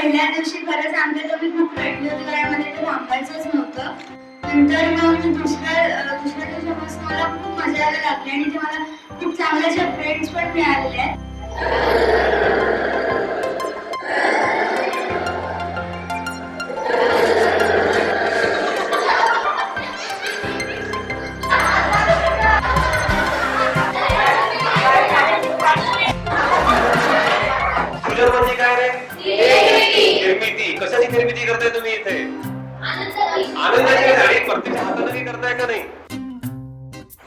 पहिल्या दिवशी खरं सांगते तर मी खूप रडली होती कारण मला इथे थांबायचंच नव्हतं. नंतर मग दुसऱ्या दुसऱ्या दिवसापासून मला खूप मजा यायला लागली आणि ते मला खूप चांगले असे फ्रेंड्स पण मिळालेले आहेत. तुझ्या म्हणजे काय रे? कशाची निर्मिती करताय तुम्ही इथे? आनंदाची झाडी प्रत्येक हाताने करताय का नाही?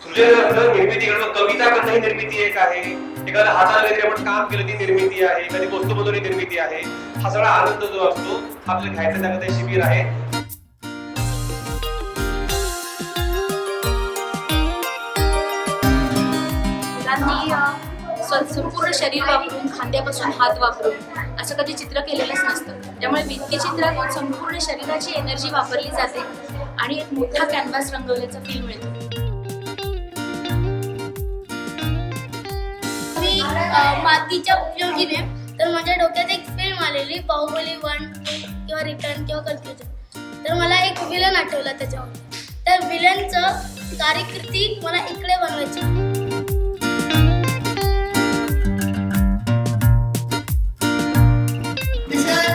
सृजन निर्मिती करणं कविता करणं ही निर्मिती एक आहे. एखादा हाताने काहीतरी आपण काम केलं ती निर्मिती आहे. एखादी वस्तू बनवली निर्मिती आहे. हा सगळा आनंद जो असतो हा आपल्या घ्यायचा त्यामध्ये शिबिर आहे. संपूर्ण शरीर वापरून खांद्यापासून हात वापरून असं कधी चित्र केलेलंच नसतं. त्यामुळे भित्तीचित्रातून संपूर्ण शरीराची एनर्जी वापरली जाते आणि एक मोठा कॅनव्हास रंगवल्याचा फील मिळतो. मी मातीच्या उपयोगीने तर माझ्या डोक्यात एक फिल्म आलेली बाहुबली वन किंवा रिटर्न किंवा कन्फ्युजन तर मला एक विलन आठवला त्याच्यावर तर विलनचं कार्यकृती मला इकडे बनवायची.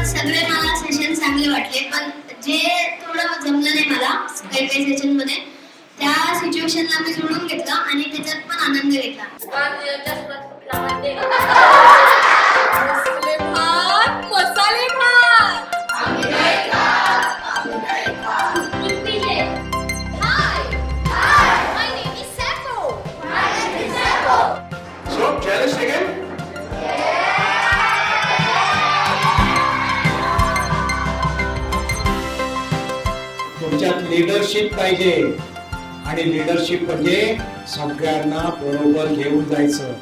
सगळे मला सेशन चांगले वाटले पण जे थोडं जमलं नाही मला काही काही सेशनमध्ये त्या सिच्युएशनला मी जोडून घेतलं आणि त्याच्यात पण आनंद घेतला. तुमच्यात लिडरशिप पाहिजे. आणि लिडरशिप म्हणजे सगळ्यांना बरोबर घेऊन जायचं.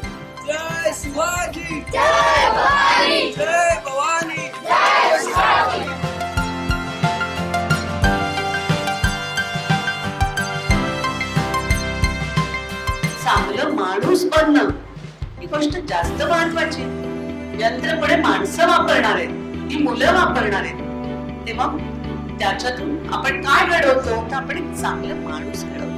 जय शिवाजी. जय भवानी. चांगलं माणूस बनणं ही गोष्ट जास्त महत्वाची यंत्रपणे माणसं वापरणार आहेत. ही मुलं वापरणार आहेत. तेव्हा त्याच्यातून आपण काय घडवतो तर आपण एक चांगलं माणूस घडवतो.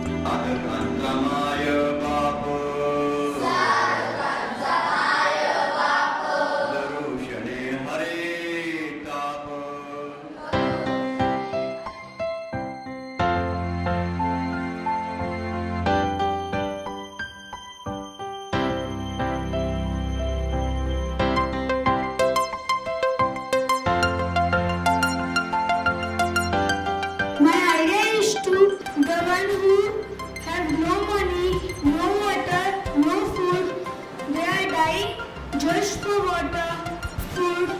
Just for water, food.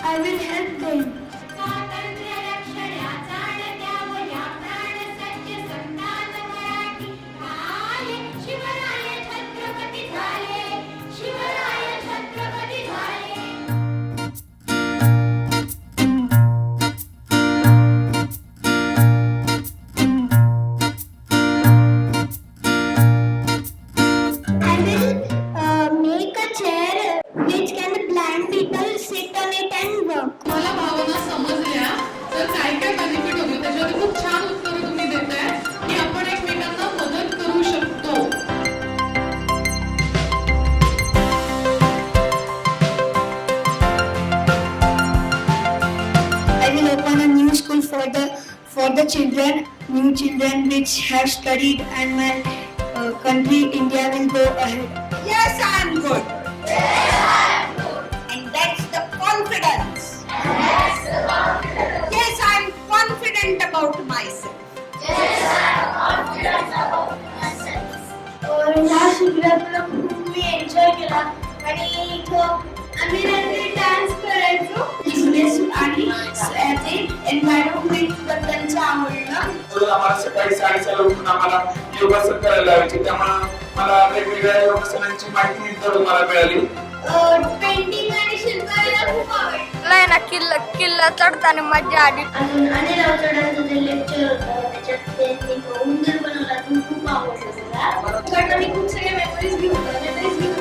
I will help them. For the children, new children which have studied, and my uh, country India will go ahead. Yes, I am good. And that's the confidence. Yes, I am confident about myself. ह्या शिबिरातून खूप मी enjoy केला आणि आम्ही रात्री dance करायचो business आणि ते environment बद्दलचं आवडलं. आम्हाला सकाळी साडेसहाला उठून आम्हाला योगासन करायला लावायचे. त्यामुळे मला वेगवेगळ्या योगासनांची माहिती तर मला मिळाली. पेंटिंग आणि शिल्पाला खूप आवडलं मला ना किल्ला किल्ला चढताना मजा आली. अजून अनिल अवचडांचं जे लेक्चर होतं त्याच्यात तो उंदीर बनवला तो खूप आवडलं मला. मी खूप सगळे मेमरीज घेऊन मेमरीज घेऊन